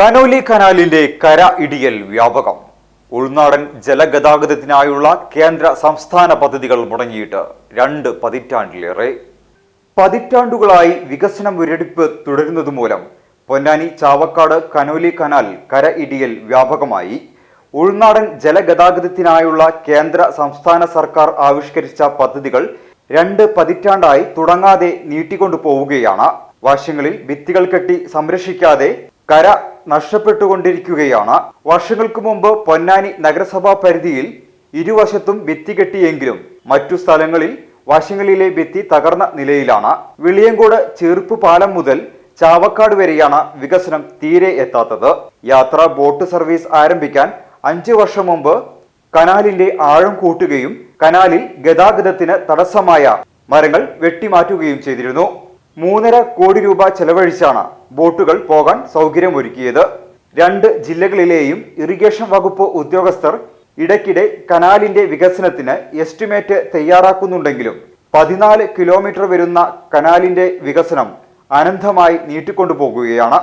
Conolly കനാലിന്റെ കര ഇടിയൽ വ്യാപകം. ഉൾനാടൻ ജലഗതാഗതത്തിനായുള്ള കേന്ദ്ര സംസ്ഥാന പദ്ധതികൾ മുടങ്ങിയിട്ട് രണ്ട് പതിറ്റാണ്ടിലേറെ. പതിറ്റാണ്ടുകളായി വികസന മുരടിപ്പ് തുടരുന്നതുമൂലം പൊന്നാനി ചാവക്കാട് കനോലി കനാൽ കര ഇടിയൽ വ്യാപകമായി. ഉൾനാടൻ ജലഗതാഗതത്തിനായുള്ള കേന്ദ്ര സംസ്ഥാന സർക്കാർ ആവിഷ്കരിച്ച പദ്ധതികൾ രണ്ട് പതിറ്റാണ്ടായി തുടങ്ങാതെ നീട്ടിക്കൊണ്ടു പോവുകയാണ് വർഷങ്ങളിൽ ഭിത്തികൾ കെട്ടി സംരക്ഷിക്കാതെ കര നഷ്ടപ്പെട്ടുകൊണ്ടിരിക്കുകയാണ്. വർഷങ്ങൾക്ക് മുമ്പ് പൊന്നാനി നഗരസഭാ പരിധിയിൽ ഇരുവശത്തും ഭിത്തി കെട്ടിയെങ്കിലും മറ്റു സ്ഥലങ്ങളിൽ വശങ്ങളിലെ ഭിത്തി തകർന്ന നിലയിലാണ്. വിളിയങ്കോട് ചെറുപ്പ് പാലം മുതൽ ചാവക്കാട് വരെയാണ് വികസനം തീരെ എത്താത്തത്. യാത്രാ ബോട്ട് സർവീസ് ആരംഭിക്കാൻ അഞ്ചു വർഷം മുമ്പ് കനാലിന്റെ ആഴം കൂട്ടുകയും കനാലിൽ ഗതാഗതത്തിന് തടസ്സമായ മരങ്ങൾ വെട്ടിമാറ്റുകയും ചെയ്തിരുന്നു. മൂന്നര കോടി രൂപ ചെലവഴിച്ചാണ് ബോട്ടുകൾ പോകാൻ സൗകര്യമൊരുക്കിയത്. രണ്ട് ജില്ലകളിലെയും ഇറിഗേഷൻ വകുപ്പ് ഉദ്യോഗസ്ഥർ ഇടയ്ക്കിടെ കനാലിന്റെ വികസനത്തിന് എസ്റ്റിമേറ്റ് തയ്യാറാക്കുന്നുണ്ടെങ്കിലും പതിനാല് കിലോമീറ്റർ വരുന്ന കനാലിന്റെ വികസനം അനന്തമായി നീട്ടിക്കൊണ്ടുപോകുകയാണ്.